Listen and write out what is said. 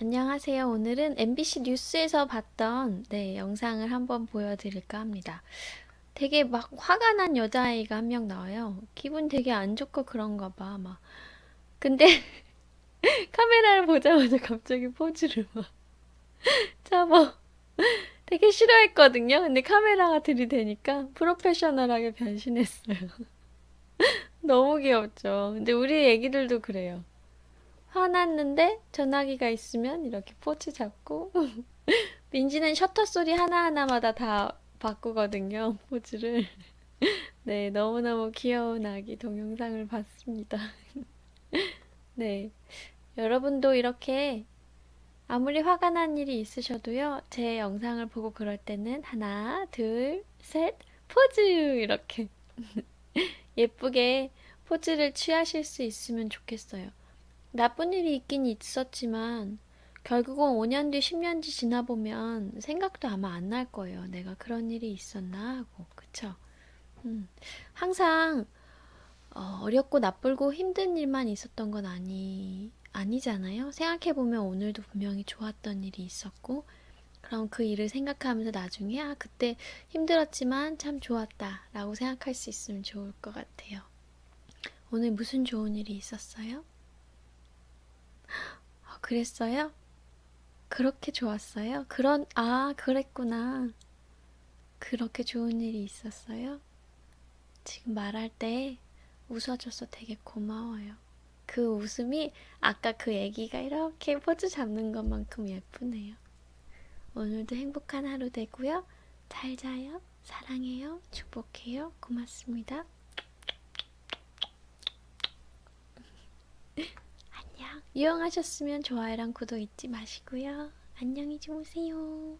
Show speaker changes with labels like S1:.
S1: 안녕하세요. 오늘은 MBC 뉴스에서 봤던 네, 영상을 한번 보여드릴까 합니다. 되게 막 화가 난 여자아이가 한 명 나와요. 기분 되게 안 좋고 그런가 봐, 막. 근데 카메라를 보자마자 갑자기 포즈를 막 잡아. 되게 싫어했거든요. 근데 카메라가 들이대니까 프로페셔널하게 변신했어요. 너무 귀엽죠. 근데 우리 애기들도 그래요. 화났는데 전화기가 있으면 이렇게 포즈 잡고 민지는 셔터 소리 하나하나마다 다 바꾸거든요. 포즈를. 네, 너무너무 귀여운 아기 동영상을 봤습니다. 네. 여러분도 이렇게 아무리 화가 난 일이 있으셔도요, 제 영상을 보고 그럴 때는 하나, 둘, 셋, 포즈! 이렇게 예쁘게 포즈를 취하실 수 있으면 좋겠어요. 나쁜 일이 있긴 있었지만, 결국은 5년 뒤, 10년 뒤 지나 보면 생각도 아마 안 날 거예요. 내가 그런 일이 있었나 하고. 그쵸? 음, 항상 어, 어렵고 나쁘고 힘든 일만 있었던 건 아니, 아니잖아요. 생각해 보면 오늘도 분명히 좋았던 일이 있었고, 그럼 그 일을 생각하면서 나중에, 아, 그때 힘들었지만 참 좋았다. 라고 생각할 수 있으면 좋을 것 같아요. 오늘 무슨 좋은 일이 있었어요? 아, 그랬어요? 그렇게 좋았어요? 그런, 아, 그랬구나. 그렇게 좋은 일이 있었어요? 지금 말할 때 웃어줘서 되게 고마워요. 그 웃음이 아까 그 애기가 이렇게 포즈 잡는 것만큼 예쁘네요. 오늘도 행복한 하루 되고요. 잘 자요. 사랑해요. 축복해요. 고맙습니다. 유용하셨으면 좋아요랑 구독 잊지 마시고요. 안녕히 주무세요.